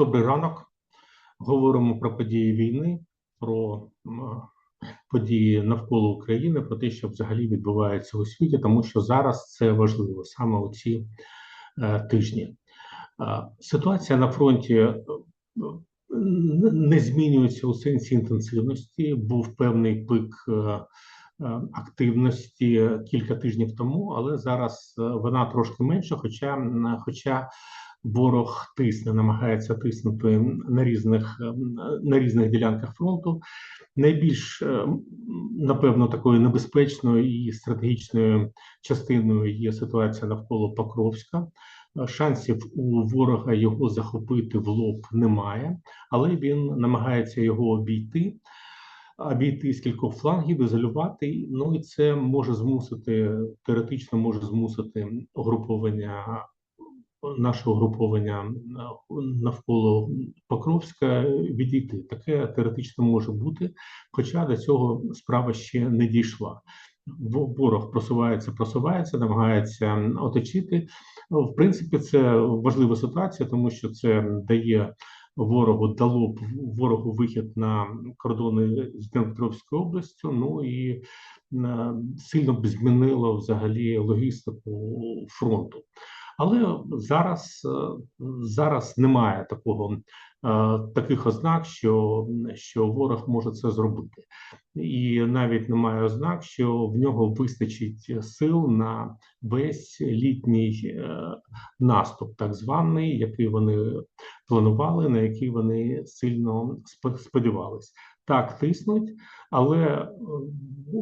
Добрий ранок. Говоримо про події війни, про події навколо України, про те, що взагалі відбувається у світі, тому що зараз це важливо саме у ці е, тижні. Е, Ситуація на фронті е, не змінюється у сенсі інтенсивності. Був певний пик е, е, активності кілька тижнів тому, але зараз е, вона трошки менша, хоча, хоча ворог тисне, намагається тиснути на різних на різних ділянках фронту. Найбільш е, напевно такою небезпечною і стратегічною частиною є ситуація навколо Покровська. Е, Шансів у ворога його захопити в лоб немає, але він намагається його обійти, обійти з кількох флангів, ізолювати. Ну і це може змусити теоретично може змусити угруповання нашого угруповання е, навколо Покровська відійти. Таке теоретично може бути, хоча до цього справа ще не дійшла. Ворог просувається, просувається, намагається оточити. В принципі, це важлива ситуація, тому що це дає ворогу дало б ворогу вихід на кордони з Дніпропетровською областю. Ну і е, сильно б змінило взагалі логістику фронту. Але зараз, е, зараз немає такого е, таких ознак, що, що ворог може це зробити, і навіть немає ознак, що в нього вистачить сил на весь літній е, наступ, так званий, який вони планували, на який вони сильно спо- сподівались. Так, тиснуть, але е,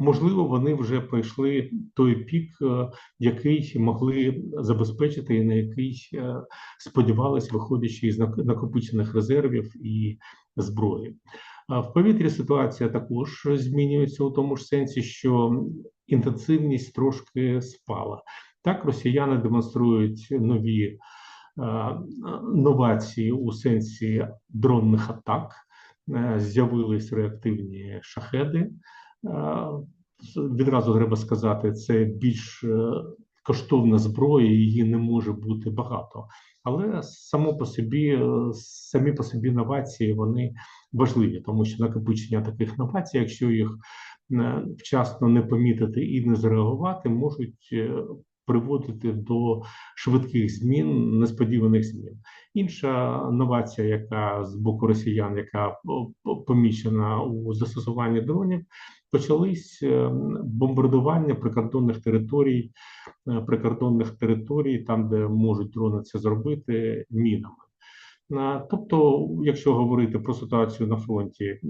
можливо вони вже пройшли той пік, е, який могли забезпечити, і на який е, сподівались, виходячи із накопичених резервів і зброї. В повітрі ситуація також змінюється у тому ж сенсі, що інтенсивність трошки спала. Так, росіяни демонструють нові новації у сенсі дронних атак. Е, З'явились реактивні шахеди. Е, Відразу треба сказати, це більш е, коштовна зброя, її не може бути багато. Але само по собі, самі по собі новації вони важливі, тому що накопичення таких новацій, якщо їх вчасно не помітити і не зреагувати, можуть приводити до швидких змін, несподіваних змін. Інша новація, яка з боку росіян, яка помічена у застосуванні дронів, почались е, бомбардування прикордонних територій, е, прикордонних територій, там, де можуть дрони це зробити, мінами. Е, Тобто, якщо говорити про ситуацію на фронті, е,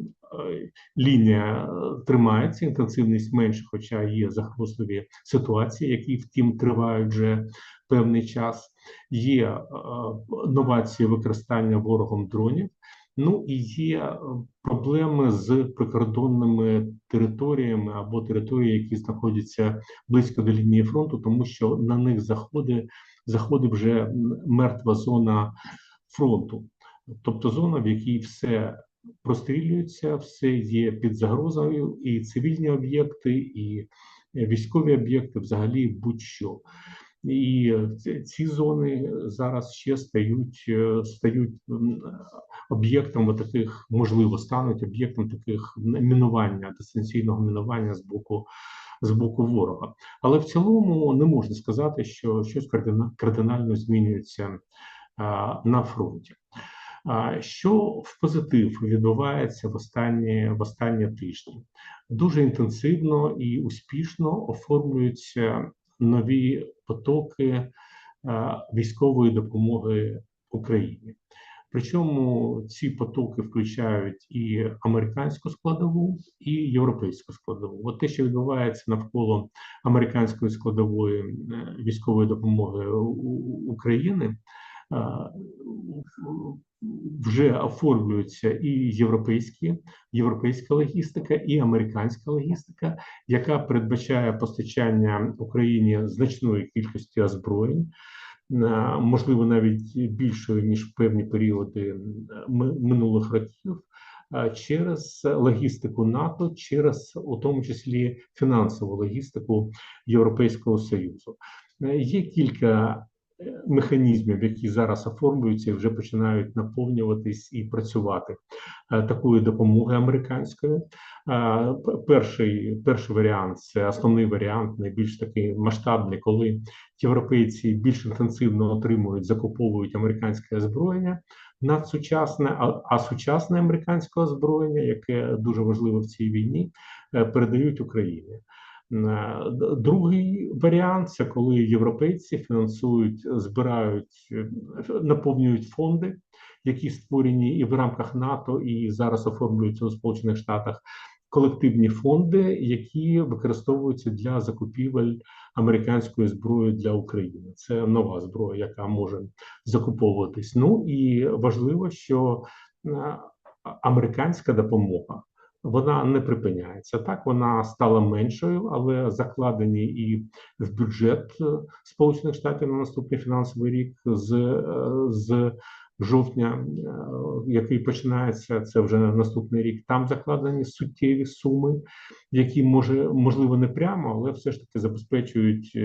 лінія е, тримається, інтенсивність менше, хоча є загрозливі ситуації, які втім тривають вже певний час. Є новації використання ворогом дронів. Ну і є проблеми з прикордонними територіями або території, які знаходяться близько до лінії фронту, тому що на них заходить, заходить вже мертва зона фронту, тобто зона, в якій все прострілюється, все є під загрозою, і цивільні об'єкти, і військові об'єкти, взагалі будь-що. І ці- зони зараз ще стають, е, стають об'єктом таких, можливо, стануть об'єктом таких мінування, дистанційного мінування з боку з боку ворога. Але в цілому не можна сказати, що щось кардина- кардинально змінюється на фронті. Що в позитив відбувається в останні, в останні тижні? Дуже інтенсивно і успішно оформлюються нові потоки військової допомоги Україні. Причому ці потоки включають і американську складову, і європейську складову. От те, що відбувається навколо американської складової е, військової допомоги України, вже оформлюється і європейські, європейська логістика, і американська логістика, яка передбачає постачання Україні значної кількості озброєнь, е, можливо, навіть більшою ніж певні періоди е, минулих років. е, Через логістику НАТО, через у тому числі фінансову логістику Європейського союзу, Е, є кілька е, механізмів, які зараз оформлюються, і вже починають наповнюватись і працювати е, такої допомоги американської. Е, Перший, перший варіант це основний варіант, найбільш такий масштабний, коли європейці більш інтенсивно отримують, закуповують американське озброєння надсучасне, а, а сучасне американське озброєння, яке дуже важливо в цій війні, е, передають Україні. Е, Другий варіант це коли європейці фінансують, збирають, е, наповнюють фонди, які створені і в рамках НАТО, і зараз оформлюються у Сполучених Штатах. Колективні фонди, які використовуються для закупівель американської зброї для України. Це нова зброя, яка може закуповуватись. Ну і важливо, що е, американська допомога вона не припиняється. Так вона стала меншою, але закладені і в бюджет е, Сполучених Штатів на наступний фінансовий рік з, е, з жовтня, е, який починається, це вже наступний рік. Там закладені суттєві суми, які може можливо не прямо, але все ж таки забезпечують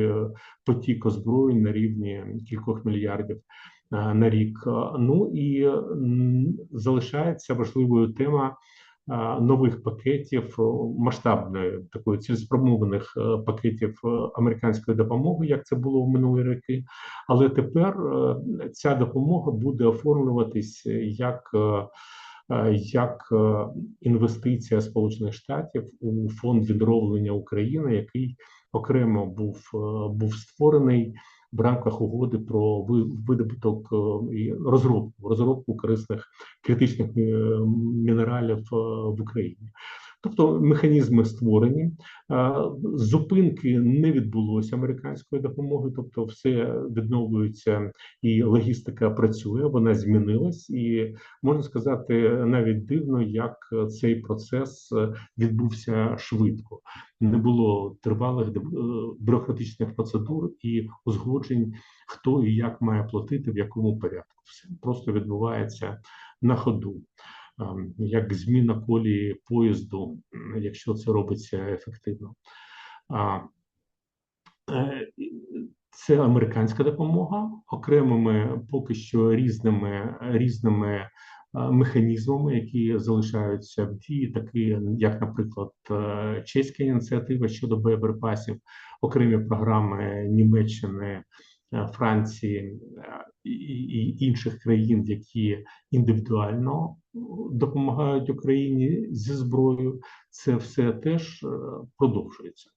потік озброєнь на рівні кількох мільярдів на рік. Ну і залишається важливою тема нових пакетів е, масштабної такої цілеспрямованих е, пакетів е, американської допомоги, як це було в минулі роки. Але тепер е, ця допомога буде оформлюватись як. е, е, Як е, інвестиція Сполучених Штатів у фонд відновлення України, який окремо був е, був створений в рамках угоди про видобуток е, і розробку розробку корисних критичних е, мінералів е, в Україні. Тобто механізми створені, Е, зупинки не відбулося американської допомоги, тобто все відновлюється і логістика працює, вона змінилась, і можна сказати, навіть дивно, як цей процес відбувся швидко. Не було тривалих е, бюрократичних процедур і узгоджень, хто і як має платити, в якому порядку. Все просто відбувається на ходу. Ем, Як зміна колії поїзду, якщо це робиться ефективно. Е, Це американська допомога окремими поки що різними різними е, механізмами, які залишаються в дії, такі як, наприклад, е, чеська ініціатива щодо боєприпасів, окремі програми Німеччини, Франції і інших країн, які індивідуально допомагають Україні зі зброєю. Це все теж е, продовжується.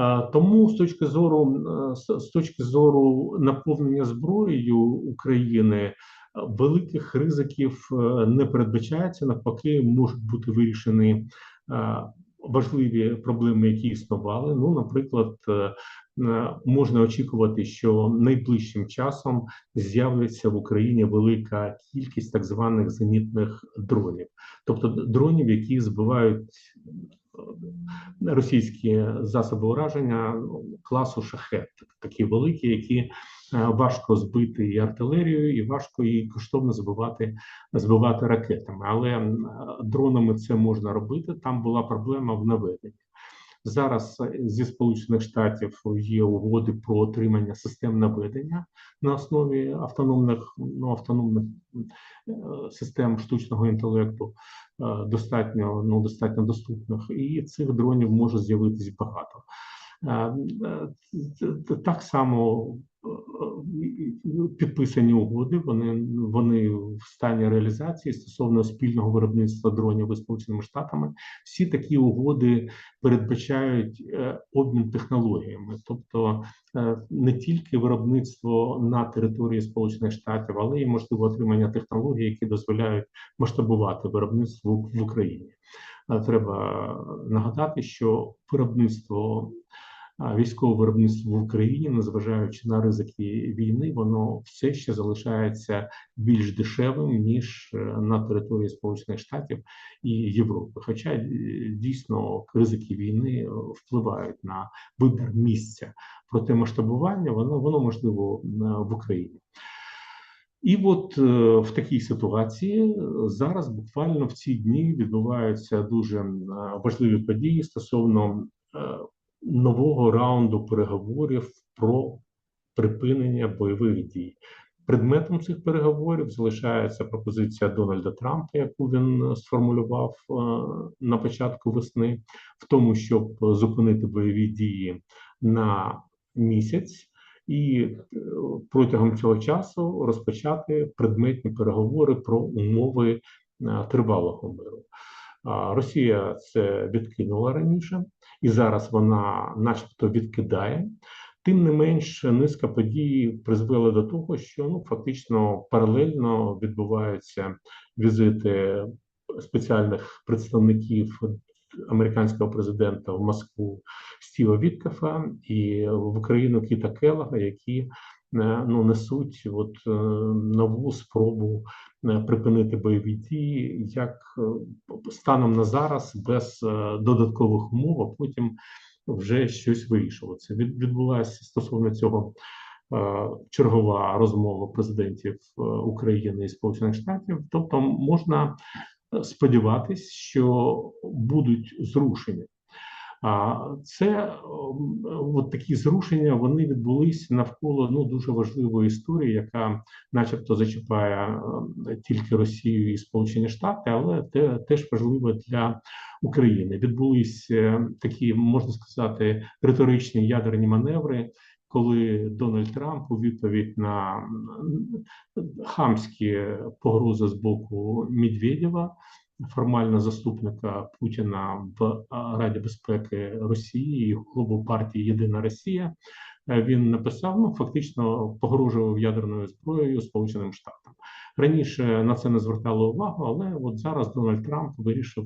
Е, Тому з точки зору е, з точки зору наповнення зброєю України великих ризиків не передбачається. Навпаки, можуть бути вирішені важливі проблеми, які існували. Ну, наприклад, можна очікувати, що найближчим часом з'явиться в Україні велика кількість так званих зенітних дронів, тобто дронів, які збивають е, російські засоби ураження класу шахет, такі великі, які е, важко збити і артилерією, і важко і коштовно збивати збивати ракетами. Але дронами це можна робити. Там була проблема в наведенні. Зараз е, зі Сполучених Штатів є угоди про отримання систем наведення на основі автономних ну, автономних е, систем штучного інтелекту е, достатньо ну достатньо доступних, і цих дронів може з'явитись багато. Е, Так само е, е, підписані угоди. Вони вони в стані реалізації стосовно спільного виробництва дронів із Сполученими Штатами. Всі такі угоди передбачають обмін технологіями, тобто не тільки виробництво на території Сполучених Штатів, але й можливо отримання технологій, які дозволяють масштабувати виробництво в- Україні. Треба нагадати, що виробництво військове виробництво в Україні, незважаючи на ризики війни, воно все ще залишається більш дешевим ніж е, на території Сполучених Штатів і Європи. Хоча е, дійсно ризики війни е, впливають на вибір місця, проте масштабування воно воно можливо в Україні. І от в такій ситуації зараз буквально в ці дні відбуваються дуже важливі події стосовно нового раунду переговорів про припинення бойових дій. Предметом цих переговорів залишається пропозиція Дональда Трампа, яку він сформулював е, на початку весни, в тому, щоб зупинити бойові дії на місяць, і е, протягом цього часу розпочати предметні переговори про умови е, тривалого миру. Росія це відкинула раніше, і зараз вона, начебто, відкидає. Тим не менш, низка подій призвела до того, що ну фактично паралельно відбуваються візити спеціальних представників американського президента в Москву Стіва Віткафа і в Україну Кіта Келлога, які ну несуть от е, нову спробу е, припинити бойові дії, як станом на зараз без додаткових умов, а потім вже щось вирішуватися. Від відбулася стосовно цього чергова розмова президентів України і Сполучених Штатів. Тобто можна сподіватись, що будуть зрушення. Це от такі зрушення вони відбулись навколо ну дуже важливої історії, яка, начебто, зачіпає тільки Росію і Сполучені Штати, але те теж важливо для України. Відбулись е, такі, можна сказати, риторичні ядерні маневри. Коли Дональд Трамп у відповідь на хамські погрози з боку Медведєва формально заступника Путіна в Раді безпеки Росії і голову партії Єдина Росія. Е, він написав, ну фактично погрожував ядерною зброєю Сполученим Штатам. Раніше на це не звертало увагу, але от зараз Дональд Трамп вирішив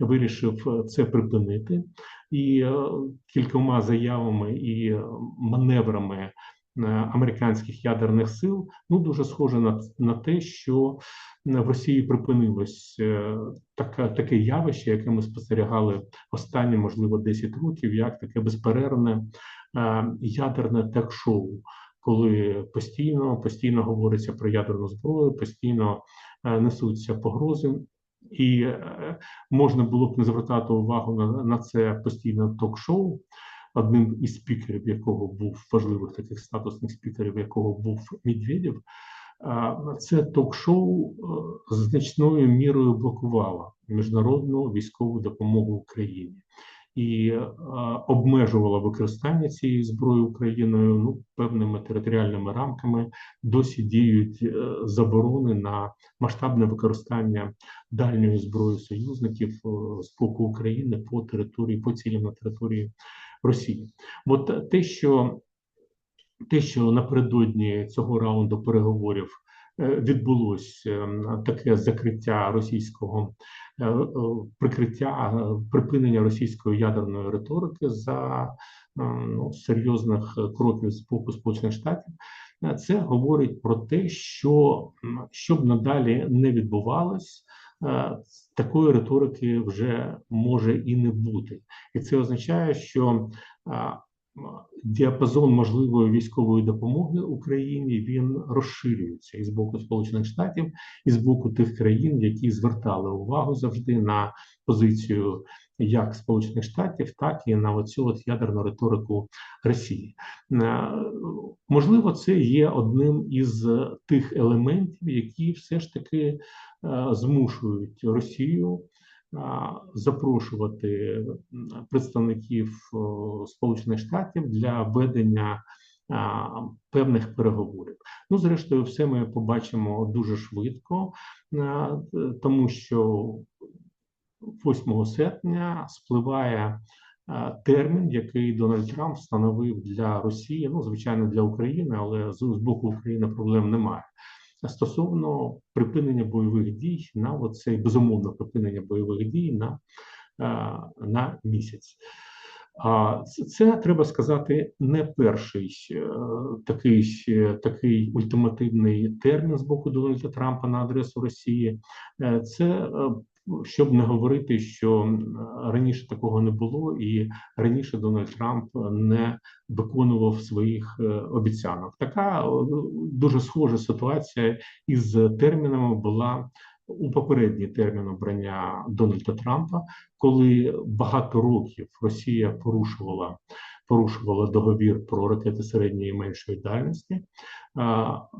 вирішив це припинити і е, кількома заявами і маневрами Е, американських ядерних сил ну дуже схоже на на те, що в Росії припинилось е, таке таке явище, яке ми спостерігали останні, можливо, 10 років, як таке безперервне е, ядерне тек-шоу. Коли постійно постійно говориться про ядерну зброю, постійно несуться погрози, і можна було б не звертати увагу на на це постійне ток-шоу, одним із спікерів, якого був важливих таких статусних спікерів, якого був Медведєв, це ток-шоу е, значною мірою блокувало міжнародну військову допомогу Україні і е, обмежувала використання цієї зброї Україною ну певними територіальними рамками. Досі діють е, заборони на масштабне використання дальньої зброї союзників з боку України по території по цілям на території Росії. От те, що те, що напередодні цього раунду переговорів е, відбулося е, таке закриття російського е, прикриття припинення російської ядерної риторики за ну, серйозних кроків з боку Сполучених Штатів, це говорить про те, що щоб надалі не відбувалось. Е, такої риторики вже може і не бути, і це означає, що е, діапазон можливої військової допомоги Україні він розширюється і з боку Сполучених Штатів, і з боку тих країн, які звертали увагу завжди на позицію як Сполучених Штатів, так і на оцю от ядерну риторику Росії. Е, можливо, це є одним із тих елементів, які все ж таки е, змушують Росію. Запрошувати представників Сполучених Штатів для ведення певних переговорів. Ну, зрештою, все ми побачимо дуже швидко, тому що 8 серпня спливає термін, який Дональд Трамп встановив для Росії. Ну, звичайно, для України, але з боку України проблем немає. Стосовно припинення бойових дій на оцей безумовно припинення бойових дій на, е, на місяць. А це треба сказати не перший е, такий такий ультимативний термін з боку Дональда Трампа на адресу Росії. Це щоб не говорити, що раніше такого не було, і раніше Дональд Трамп не виконував своїх е, обіцянок. Така дуже схожа ситуація із термінами була. У попередній термін обрання Дональда Трампа, коли багато років Росія порушувала порушувала договір про ракети середньої і меншої дальності.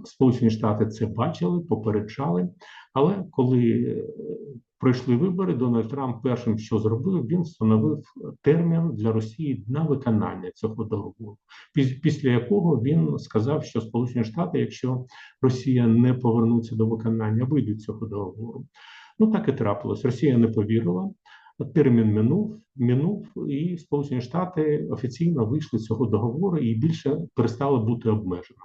Сполучені Штати це бачили, попереджали. Але коли е, пройшли вибори, Дональд Трамп першим, що зробив, він встановив термін для Росії на виконання цього договору. Піс- Після якого він сказав, що Сполучені Штати, якщо Росія не повернуться до виконання, вийдуть цього договору. Ну так і трапилось. Росія не повірила. Термін минув, минув, і Сполучені Штати офіційно вийшли з цього договору і більше перестали бути обмеженими.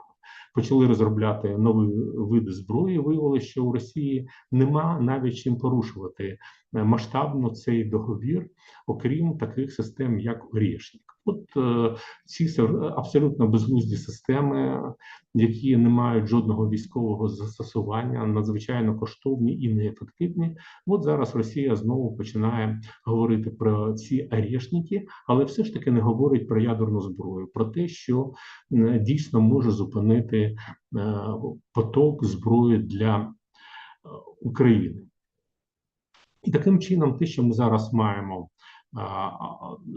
Почали розробляти нові види зброї. Виявилося, що у Росії нема навіть чим порушувати масштабно цей договір, окрім таких систем, як Орєшнік. От е, ці се- абсолютно безглузді системи, які не мають жодного військового застосування, надзвичайно коштовні і неефективні. От зараз Росія знову починає говорити про ці арешники, але все ж таки не говорить про ядерну зброю, про те, що е, дійсно може зупинити е, поток зброї для е, України. І таким чином, те, що ми зараз маємо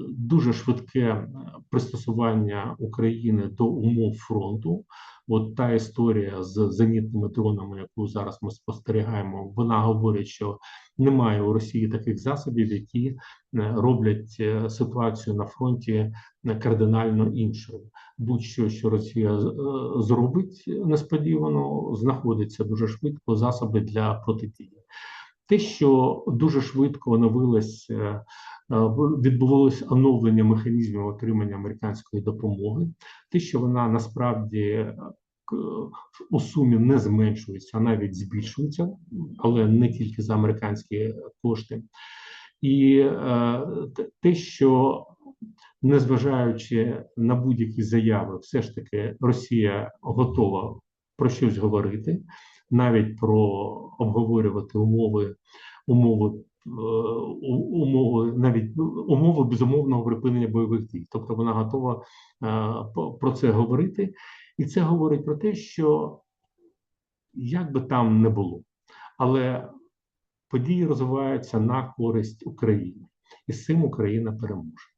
дуже швидке е, пристосування України до умов фронту. От та історія з зенітними дронами, яку зараз ми спостерігаємо, вона говорить, що немає у Росії таких засобів, які е, роблять е, ситуацію на фронті кардинально іншою. Будь-що, що Росія зробить несподівано, знаходиться дуже швидко засоби для протидії. Те, що дуже швидко оновилось, е, е, відбувалось оновлення механізмів отримання американської допомоги, те, що вона насправді е, у сумі не зменшується, а навіть збільшується, але не тільки за американські кошти. І те, що незважаючи на будь-які заяви, все ж таки Росія готова про щось говорити, навіть про обговорювати умови, умови, е, умови, навіть ну, умови безумовного припинення бойових дій. Тобто вона готова е, про це говорити, і це говорить про те, що як би там не було, але події розвиваються на користь України, і з цим Україна переможе.